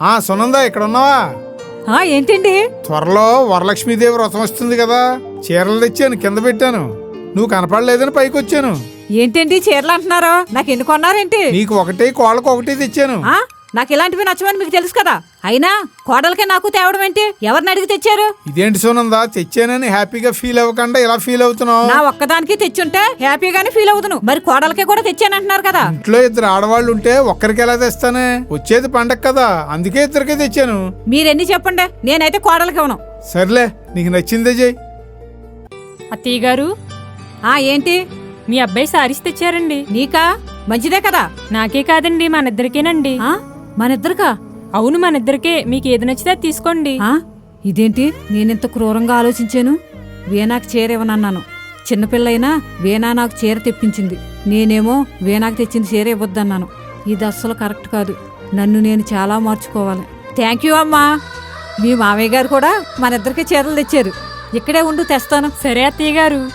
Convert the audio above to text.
ఆ సునంద ఇక్కడ ఉన్నావా ఆ ఏంటండి? త్వరలో వరలక్ష్మీదేవి వ్రతం వస్తుంది కదా. చీరలు తెచ్చాను కింద పెట్టాను. నువ్వు కనపడలేదని పైకి వచ్చాను ఏంటండి చీరలు అంటున్నారు? నాకు ఎన్ని కొన్నారేంటి? నీకు ఒకటి కోళ్ళకు ఒకటి తెచ్చాను. నాకు ఇలాంటివి నచ్చమని మీకు తెలుసు కదా. అయినా కోడలకే నాకు తేవడం ఏంటి? ఎవరిని అడిగి తెచ్చారు? ఇదేంటి సునంద? తెచ్చానని హ్యాపీగా ఫీల్ అవ్వకుండా ఇలా ఫీల్ అవుతున్నావు? నా ఒక్కదానికి తెచ్చుంటే హ్యాపీగానే ఫీల్ అవుతును మరి కోడలకే కూడా తెచ్చానంటున్నారు కదా. ఇంట్లో ఇద్దరు ఆడవాళ్ళు ఉంటే ఒక్కరికి ఎలా తెస్తానే? వచ్చేది పండగ కదా అందుకే ఇద్దరికే తెచ్చాను. మీరెన్ని చెప్పండి? నేనైతే కోడలకి ఇవ్వను. సర్లే నీకు నచ్చిందే చెయ్యి అత్తయ్య గారు ఆ ఏంటి? మీ అబ్బాయి సారీస్ తెచ్చారండి. నీకా? మంచిదే కదా. నాకే కాదండి మనిద్దరికేనండి ఆ? మనిద్దరికా? అవును మనిద్దరికే. మీకు ఏది నచ్చితే అది తీసుకోండి. ఆ? ఇదేంటి? నేనెంత క్రూరంగా ఆలోచించాను? వీణాకి చీర ఇవ్వనన్నాను చిన్నపిల్లైనా వీణా నాకు చీర తెప్పించింది. నేనేమో వీణాకి తెచ్చిన చీర ఇవ్వద్దన్నాను. ఇది అస్సలు కరెక్ట్ కాదు. నన్ను నేను చాలా మార్చుకోవాలి. థ్యాంక్ యూ అమ్మా. మీ మామయ్య గారు కూడా మన ఇద్దరికి చీరలు తెచ్చారు. ఇక్కడే ఉండు తెస్తాను. సరే అత్తయ్య గారు.